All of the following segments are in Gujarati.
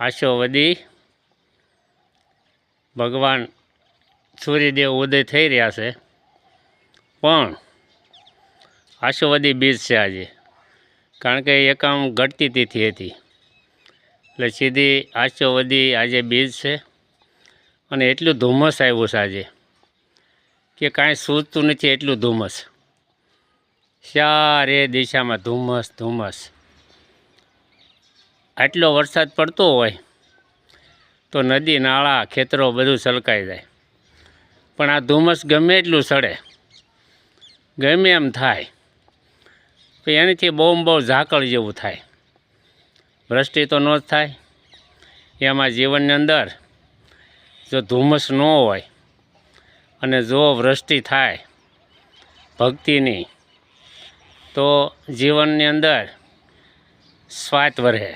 આશોવદી ભગવાન સૂર્યદેવ ઉદય થઈ રહ્યા છે. પણ આશોવદી બીજ છે આજે. કારણ કે એકામ ઘટતી તિથિ હતી. એટલે સીધી આશોવદી આજે બીજ છે. અને એટલું ધુમ્મસ આવ્યું છે આજે કે કાંઈ સૂચતું નથી એટલું ધુમ્મસ. ચારે દિશામાં ધુમ્મસ ધુમ્મસ. આટલો વરસાદ પડતો હોય તો નદી, નાળા, ખેતરો બધું છલકાઈ જાય. પણ આ ધુમ્મસ ગમે એટલું સડે, ગમે એમ થાય, તો એનાથી બહુ બહુ ઝાકળ જેવું થાય. વૃષ્ટિ તો ન જ થાય. એમાં જીવનની અંદર જો ધુમ્મસ ન હોય અને જો વૃષ્ટિ થાય ભક્તિની, તો જીવનની અંદર સ્વાત વરહે.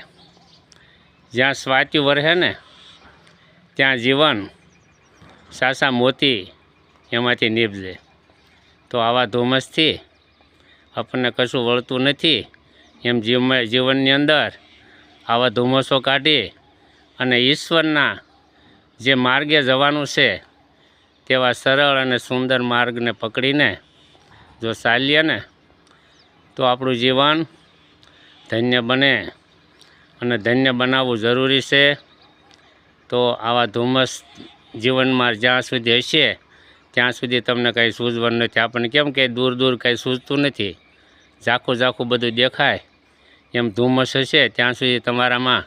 જ્યાં સ્વાત્યુ વરહે ને, ત્યાં જીવન સાસા મોતી એમાંથી નીપજે. તો આવા ધુમ્મસથી આપણને કશું વળતું નથી. એમ જીવ જીવનની અંદર આવા ધુમ્મસો કાઢી અને ઈશ્વરના જે માર્ગે જવાનું છે, તેવા સરળ અને સુંદર માર્ગને પકડીને જો ચાલીએ ને, તો આપણું જીવન ધન્ય બને. અને ધન્ય બનાવવું જરૂરી છે. તો આવા ધુમ્મસ જીવનમાં જ્યાં સુધી હશે, ત્યાં સુધી તમને કંઈ સૂઝવાનું નથી. આપણને કેમ કે દૂર દૂર કંઈ સૂઝતું નથી. ઝાખું ઝાખું બધું દેખાય. એમ ધુમ્મસ હશે, ત્યાં સુધી તમારામાં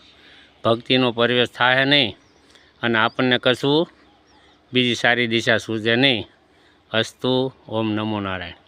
ભક્તિનો પ્રવેશ થાય નહીં. અને આપણને કશું બીજી સારી દિશા સૂઝે નહીં. અસ્તુ, ઓમ નમો નારાયણ.